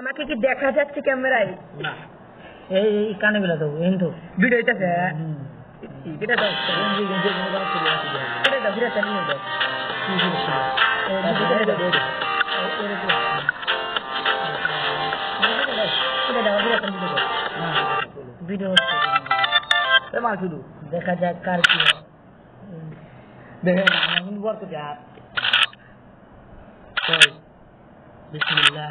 আমাকে কি দেখা যাচ্ছে ক্যামেরায়? না। এই এই কানে গুলা তো। এন্টো ভিডিও এটা এটা দাও দাও এটা চালিয়ে দাও ভিডিও শুধু। দেখা যাক কার কি। আমি বর যা। বিসমিল্লাহ।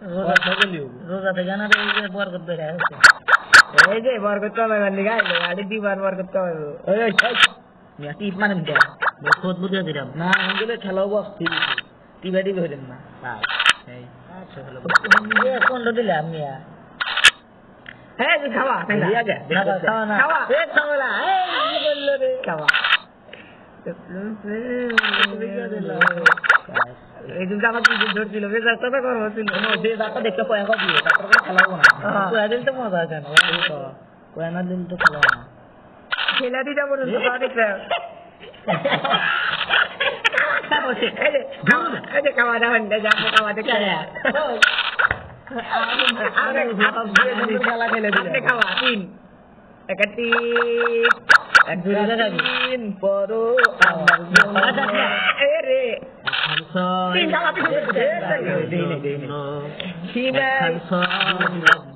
যে এই যে বরকত কমে মানে দিবার বরকত কমে টিপ মানে খোদ বুঝে দিলাম। না খেলাও বস হইলেন না। এই। আচ্ছা হলো কোন দিলে আমি হ্যাঁ খাওয়া খাওয়া খাওয়া খাওয়া। খাওয়া। এই কি বলল রে খাওয়া এই দিন আমাকে কি ধরছিল বেশ কথা করব ছিল যে দাঁতটা দেখতে পয়া দিয়ে তারপর খেলাবো না। তো তো মজা আছে না এই দিন তো খেলা না খেলা তো খাওয়া দাওয়া যাব খাওয়া দেখতে খেলা খেলে খাওয়া তিন একটা তিন এক দুই টাকা দিই। তিন পরো আমার আচ্ছা, আচ্ছা।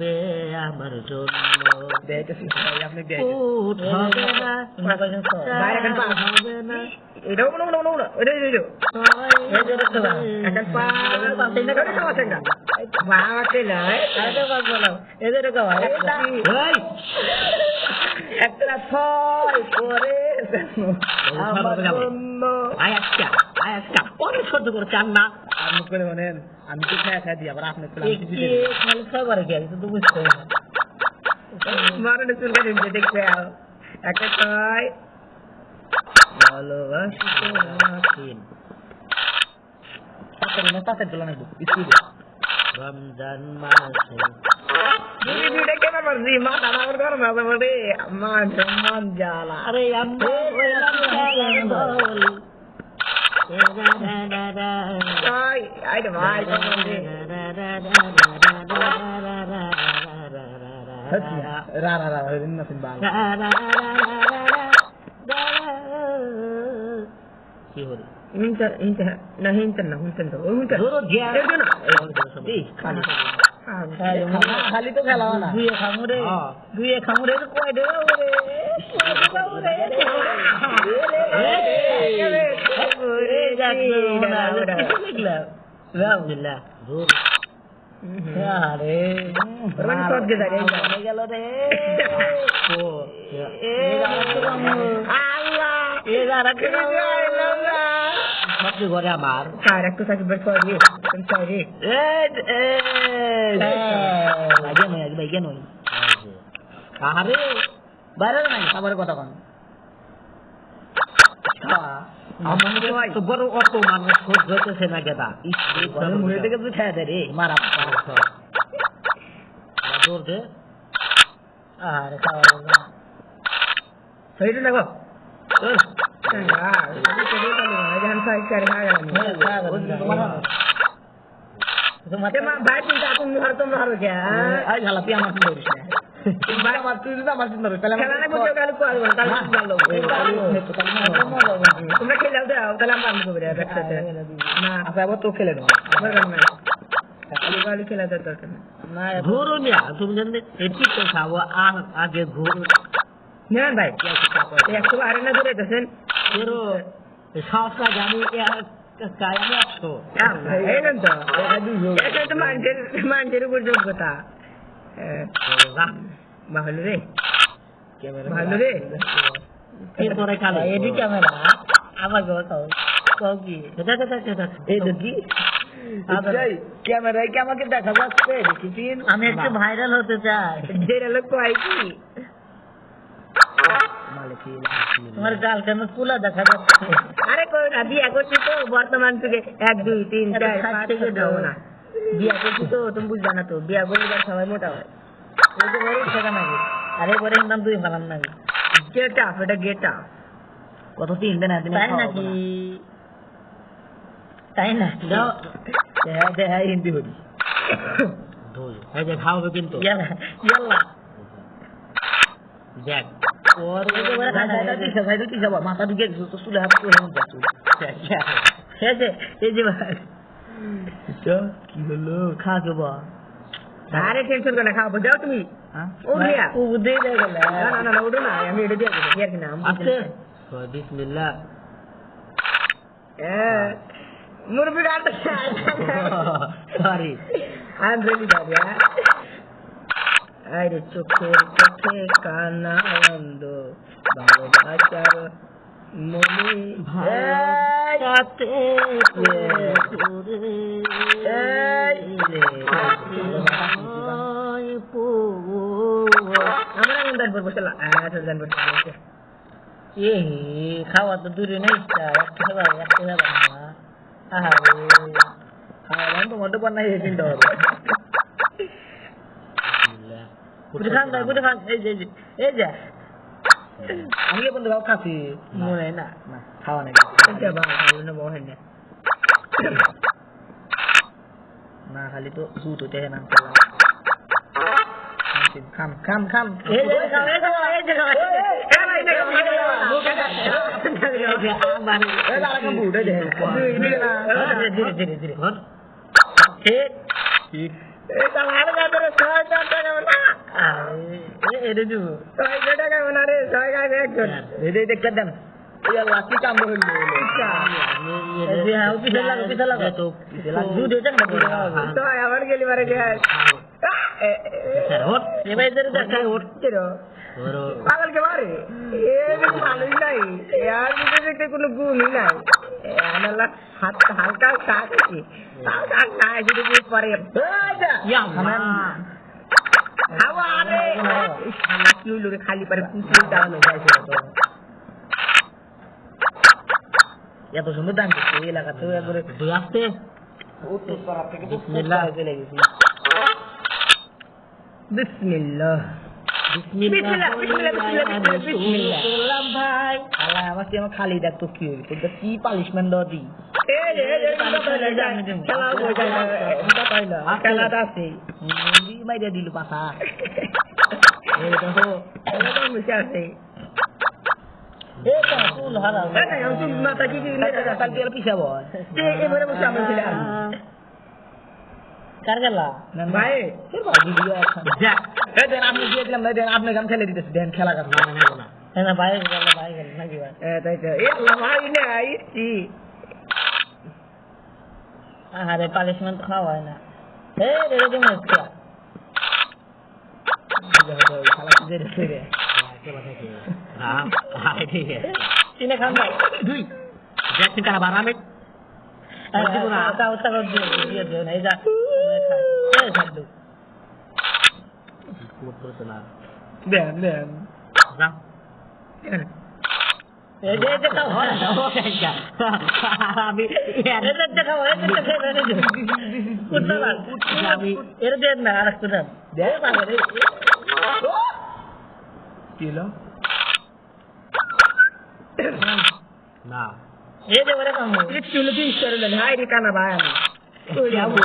রে আমার জন্য এটাও কোনো কোনো কোনো চাই না বাবা বলো এদের। এই একটা ছয় করে আমার জন্য। আয় আজকা অনেক সহ্য করে চান না। আপনি করে বলেন আমি তো খাই খাই দিই আবার আপনি করে এ কি খালি খাবার কি তো বুঝতে না। মারণে চুলকে দিন দেখতে আও একটা ছয়। ভালোবাসি তোমাকে। তাতে না তাতে দোলা না রমজান মাসে। দুইটা কেন মারছি মাথা আমার ঘর মাথা বলে মান সম্মান জ্বালা আরে আমরা রা রা রা হইলেন না সিন কি হলো হিংসা হিংসা না হিংসা না হিংসা তো ওই খালি তো না। দুয়ে খামুরে হ্যাঁ। দুয়ে খামুরে কয় ওরে ঘরে আমার। একটু করে দিয়ে সরি এ এ লাগে নয় আগে বাইকে আরে বাইরে নাই খাবার কথা কোন বড় অত মানুষ খোঁজ হইতেছে না গেদা মুড়ে থেকে তুই খাই দে রে মারা দৌড় দে আরে খাওয়া সরি দেখো চল ভাই চিন্তা তুমি হার তোমরা হারো কে আই ঝালা তুই আমার চিন্তা করিস ভাই আমার তুই যদি আমার চিন্তা করিস খেলা না বুঝে কো আসব তাহলে ভালো তোমরা খেলাও দাও তাহলে আমরা আমি করব একসাথে। না আচ্ছা আবার তো খেলে দাও আমার গান নাই খালি খেলা দাও দরকার না ঘুরু মিয়া তুমি জানতে এটি তো খাব আগে ঘুরু। নেন ভাই। একশো আরে না ধরে গেছেন ঘুরু। কাজ ক্যামেরা আমার গো আমাকে দেখা যাচ্ছে। আমি একটু ভাইরাল হতে চাই কি তোমার গার্লফ্রেন্ড পুলা দেখা যাচ্ছে আরে কই না বিয়া করছি তো বর্তমান থেকে এক দুই তিন চার পাঁচ থেকে। দাও না। বিয়া করছি তো তুমি বুঝবা না তো। বিয়া করলে সবাই মোটা হয়। ওই যে বড় টাকা নাকি? আরে পরে নাম দুই ফালাম নাকি? গেট আপ এটা গেট আপ কত তিন দিন একদিন তাই নাকি? তাই নাকি? হ্যাঁ হ্যাঁ হিন্দি হরি এই যে খাওয়াবে কিন্তু। ইয়ালা ইয়ালা দেখ। মাথা দিকে তো চুলে হাত করে এই যে এই যে ভাই কি হলো খা বা আরে টেনশন করে খাওয়াবো যাও তুমি উঠিয়া ও বুঝেই না না না না, না আমি এটা দিয়ে দেবো কি নাম আছে বিসমিল্লাহ মুরবি রাত সরি আই এম ইয়ার আরে চোখের চোখে কানা আনন্দ ভালোবাসার মনে। এ খাওয়া তো দূরে নেই একটা খাবার একটা খাবার তোমার তো বানাই চিন্তা হবে বুঝে খান তাই বুঝে খান এই যে এই যে, আমি এখন তো খাচ্ছি মনে না না খাওয়া নাই বাবা ভালো না না না খালি তো জুত হইতে না খাম খাম খাম ধীরে ধীরে ধীরে এটা গান করে ছয় চার টাকা না এটা দিব ছয় টাকা না রে ছয় গায়ে একজন এই দেখতে দেন লাকি কাম হইল যে হাউ পিছল লাগো পিছল লাগো দুধ এটা না পুরো আবার গেলি মারে গ্যাস হট এবার এদের দেখা হট পাগল কে মারে এ ভালোই নাই আর দিকে দেখতে কোনো গুণই নাই হালকা হালকা পারে খালি পারে পুষলে দাঁড়ানো এত সুন্দর দাম করছে এই এলাকাতে একবারে দুই আসতে। বিসমিল্লাহ ভাই আমার খালি দেখতো কি হইল তোর কি পালিশমেন্ট আছে দিল কার গেলা ভাই যা এই দেন আপনি দিয়ে দিলাম না দেন আপনি গান খেলে দিতেছে দেন খেলা গান না না না না না ভাই গেল ভাই গেল নাকি ভাই তাই তো এ ভাই না আইছি আরে পালিশমেন্ট খাওয়া হয় না এ রে রে মুখা খেলা কি রেখে রে চিনে খান ভাই দুই দেখছেন কারা বানাবে ওটা ওটা দিয়ে দিয়ে দিও এই যা এই What personal? Then, then. Lang. না ఏ దేవరే కాము ఇట్ చులది ఇస్తారు హాయ్ రికానా బాయ్ అని ఓ యావో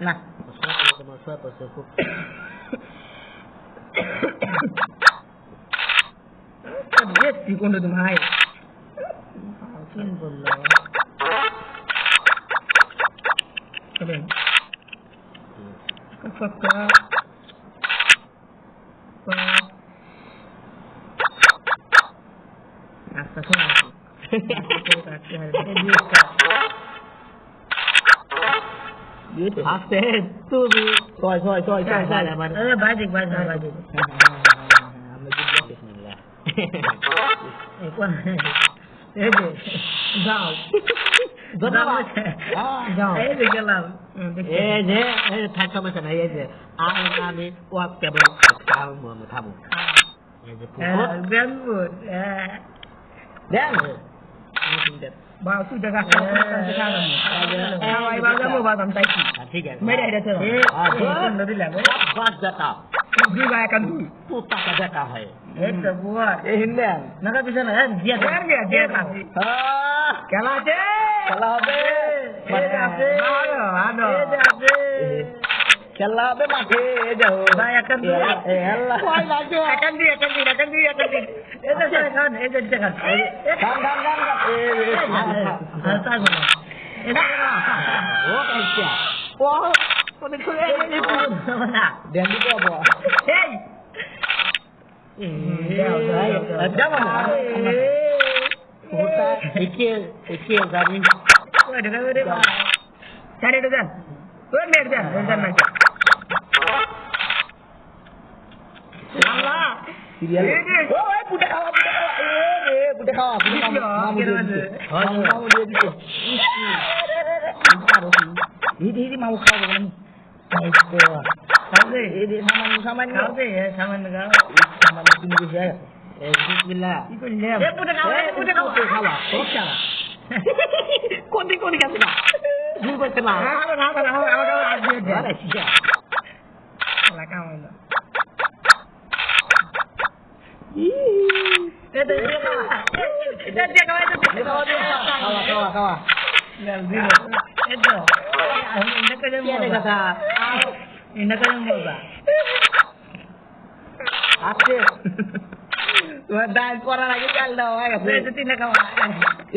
nặng Yes, you gonna do my Altin below. Come in. Fuck up. Fuck. That's the thing. That's the thing. ยืดพักเต้นสู้ดูซอยซอยซอยซอยซอยแล้วมันเออบาจิกบาจิกบาจิกมาจิกบิสมิลลาห์ไอ้กว่าเอ้ยดาวดาวอ่าดาวเอ้ยเกลับเอ้ยเนี่ยเอ้ยทักเข้ามากันให้เนี่ยอาอามีว่าเก็บตามมือมาทําเออเงินหมดเออเด้อ ba su daga kan ta ta mu ba za mu ba zan taki ঠিক আছে মেরে হেরেছে আচ্ছা দিলাম বাদ দেখা দুই বা একা দুই তো টাকা দেখা হয় এই তো বুয়া এই হিন্দেন নাকা পিছনে হ্যাঁ দিয়া দেড় গিয়া দেড় আছে খেলা আছে খেলা হবে এই যে আছে ভালো ভালো এই যে আছে খেলা হবে মাঠে যাও ভাই একটা দুই আল্লাহ একান দি একান দি একান দি একান দি এই তো সে খান এই যে খান গান গান গান আর তাই বলো এই যে ও কাইছা ও কোনে কোনে এই পুরো না দেন দিতে হবে এই যাব ওটা একে একে যাবি ওই ঢেকে রে ভাই চারে ঢেকেন ওই নেট দেন নেট দেন না আল্লাহ সিরিয়াল এই যে ও এই পুটে খাওয়া পুটে খাওয়া এ রে পুটে খাওয়া পুটে খাওয়া মামু দিয়ে দিতে মামু দিয়ে দিতে হিদি হিদি মামু খাওয়া বলেন খাবে এই সামান্য সামান্য খাবে সামান্য খাও সামান্য তুমি বুঝে এই বিসমিল্লাহ কি করলে এ পুটে খাও এ পুটে খাও খাওয়া ও খাওয়া কোন দিক কোন গেছে না ভুল করছে না আমার আমার আমার আমার আজ দিয়ে আরে শিয়া লাগা হইল এ তো দিয়ে খাওয়া এটা দিয়ে খাওয়া এটা দিয়ে খাওয়া খাওয়া খাওয়া খাওয়া itu ini kan Iya, ada kata. ini kan yang mau bah আছে তোমার ডাল করার আগে চাল দাও হয়ে গেছে itu tidak kawan এ লামার পানি দিয়ে খাওয়ানো যায় দিতে বিসমিল্লাহ তাহলে তো ah dia tu ঘুরু দিয়া আগে গবেন না jadi শালা আমার ফোন স্বামী saya agak jaga eh mana ini apa kali salah itu udah ini harus tuh nama kerja di laut tuh bisa jauh Orang tuh cuma orang tuh makan আমার আমি তো লাগাই Udah tuh makan lawan tuh tuh buat buat ini nih. Di boleh na. Kalau buat main kita kan. Ada kalau ada mana? Ada ya. Ada kan. Era ada kan. Era ada kan. Ini সামনে জামাই এটা খুব দুধের মেয়ের জামাই এর হলো মিনার জামাই তিনটা সি একা একা ব্যাটারি খেয়ে আনি বাবু এক জনে কোন গেল একা একা ব্যাটারি খেয়ে আনি বাবু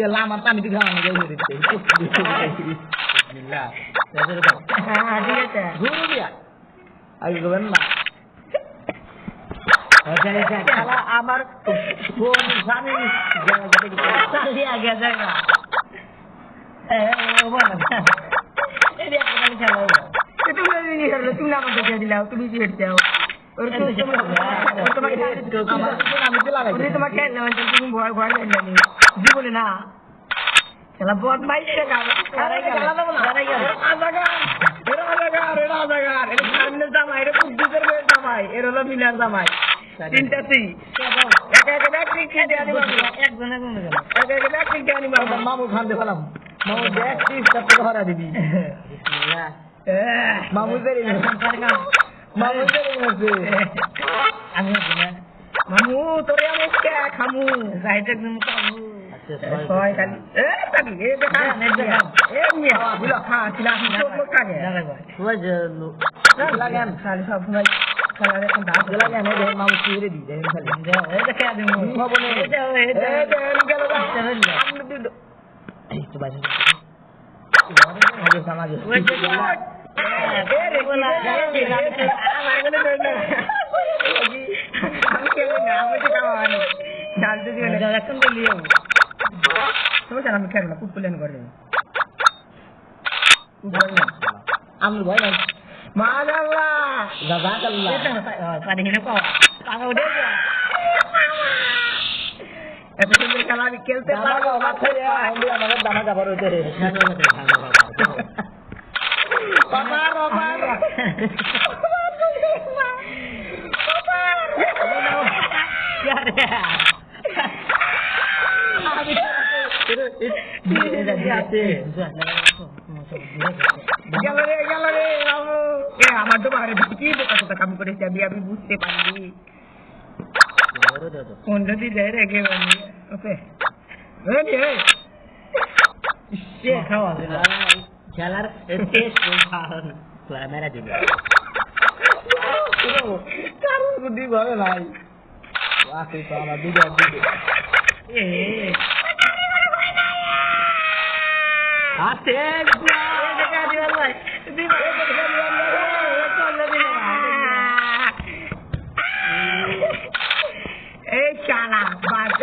মামু খান দে ফেলাম মামু দেখ তিরিশ টাকা ধরা দিবি মামু দেরি মামু দেরি আছে আমি দিনা মামু তোরে আমি কে খামু সাইডে তুমি কাবু সবাই খালি এ খালি এ দেখা এ, দেখা। এ মিয়া বুলা খা চিলা সব লোক খাগে জায়গা কয় ওয়াজন লাগান খালি লাগান এই দেখেন মামু চিড়ে দি দেখেন খালি এই দেখে আমি হব না। এই যে এই যে এই দেন গেল গা। সামনে দিল। এই তো বাইরে আগে সমাজে ওই যে এ রে, বলা এ রে, এ রে, আমার এখানে দেন না। আমি খেলে না, আমি তো খাওয়ানি। ডাল তো দিও না। এখন বলি সমস্যা নাই, আমি খেলব না, কুটকুলেন করে দেবো। আমি ভয় নাই মাশাআল্লাহ। জাজাকাল্লাহ পানি হিনে পাওয়া টাকা উঠে এত সুন্দর খেলা আমি খেলতে পারব আমার তো বাইরে কতটা কাম করেছি আমি আমি বুঝতে পারিনি কোন যদি দেয় রেখে বলি ওকে এই রে, এই। সে খাওয়া খেলার টেস্ট মেরা দিবে কারণ বুদ্ধি ভাবে ভাই বাকি তো আমার দিবে দিবে ভাই দিবা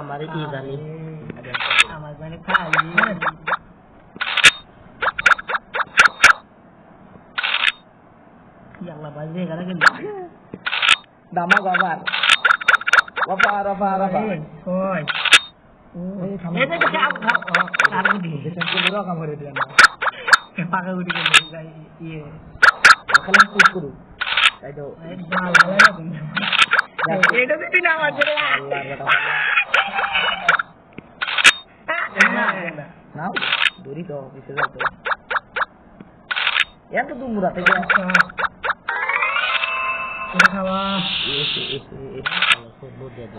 আমার জানি আমার মানে খাই আল্লাহ বাজে গেলে গেল দামা বাবার রফা রফা রফা ওই থামো এই খাও খাও আর দেখেন তো বড় কাম করে দিলাম পাকা উঠে গেল ইয়ে খালাম পুশ করু তাই তো এটা তো তুই না আমার ছেলে আল্লাহর কথা নাও দূরি তো পিছে যাও তো এত দুমুরা থেকে খাওয়া এসে এসে এসে খুব বুঝে দে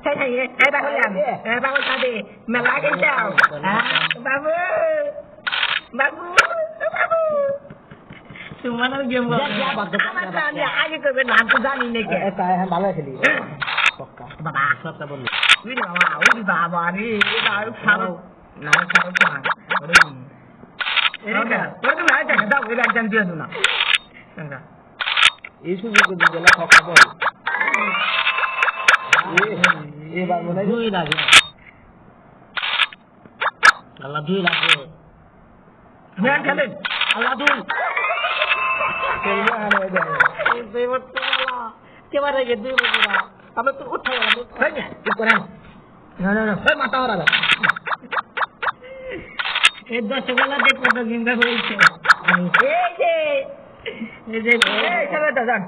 ওখানে এর সামনে মুখ মেলা গেছে বাবু বাবু তোমার গেম আগে করবে নাম তো জানি নাকি ভালো খেলি বাবা সবটা বলল বাবা উই বাবা রে খাও না দাও না এই সুযোগ করে দিলে পক্কা বল এবার মনে দুই লাগে। আল্লাহ দুই লাগে। মেন খেলেন। আল্লাহ দুই। খেলবে আর এই দেখো দুই বছর আল্লাহ। কেবার রেগে দুই বছর আমি তো উঠে গেলাম। না না না মাথা ওরা এই দশবেলা দেখো তো গেমটা হয়েছে এই যে এই যে এই চলো তো যান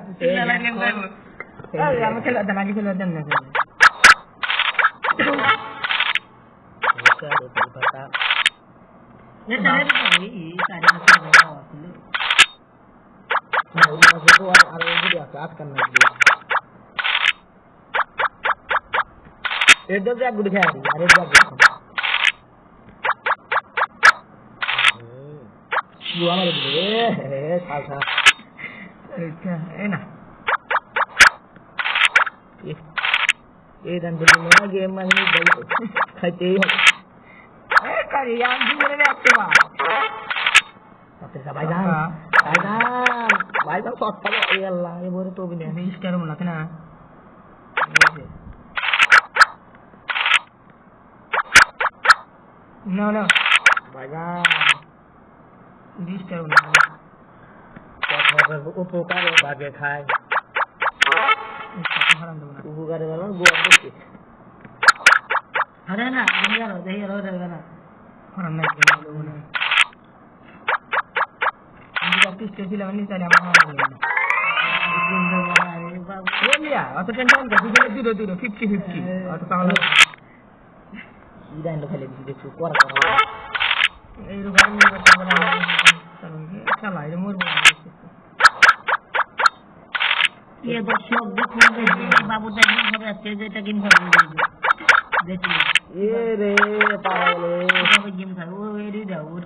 না গেম করব এই আমি খেলা দেন আগে খেলা দেন না এটা হেরে যাবে এই সাড়ে মাসে বাবা ছিল আর ওই দিকে আছে আটকান না জন্য এক গুটি খেয়ে আর এর জন্য আমার দিলে এ ছাল ছাল এটা এই না এই দান বলি না গেম মানে খাইতেই হবে আমি দিলে রাখতে বা ভাই যান। ভাই যান। ভাই যান শর্ট পাবে এই আল্লাহ এ বলে তো বিনে রেজিস্টার মনে না No, no. ভাই যান। রেজিস্টার উপকারে ভাগে খায়। উপকারে বলো গোয়া আরে না দেখি গেল দেখি দেখবে না। হারাম নাই দেবো না আমি যাতে স্টেছিলাম নি তাহলে আমার হারাম দেবো বলিয়া অত টেনশন করছি দূরে দূরে ফিফটি ফিফটি অত পাগলা। ইদাইন খালি দিছি দেখছ করা করা এইরকম খেলা এটা মরবো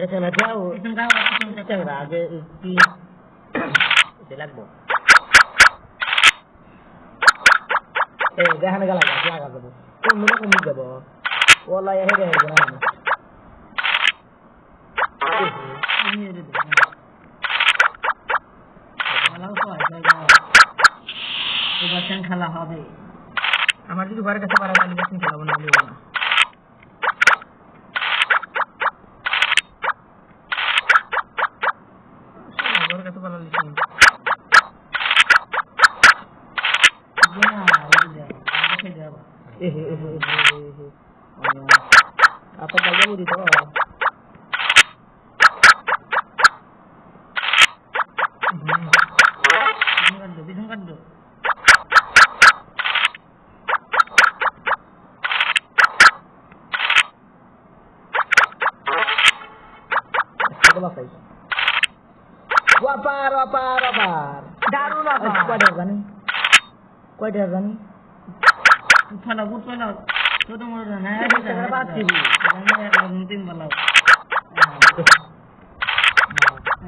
পিছন চাংরা আগে কি লাগবো। এই গেলা গাছ লাগা যাব। কোন যাব। ওলা না আমি এবার খেলা হবে। আমার যদি ঘরের কাছে তাহলে বেশি খেলাবো না। দাও দেখে দাও এ হে হে হে হে apa kalau mau di bawah পিছন কাট wapar wapar wapar দারুণ Eh, kau ada kan kau ada kan উঠালো উঠালো ছোট মোটো না Kita pasti, Bu. তিন বেলাও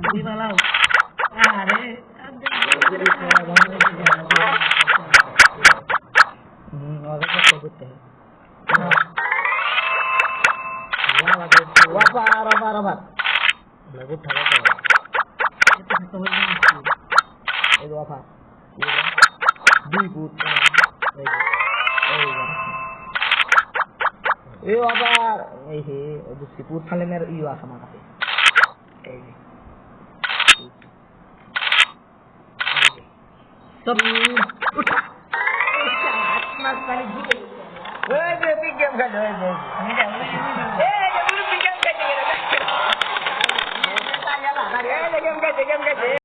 দুই বেলাও আরে hmm orang kau sebut deh wapar wapar wapar lagu itu apa di but এই আবার এই হে বুঝছি পুর ফালে মের ইউ আছে আমার কাছে এই সব উঠা এই যে পিক গেম খেলো এই যে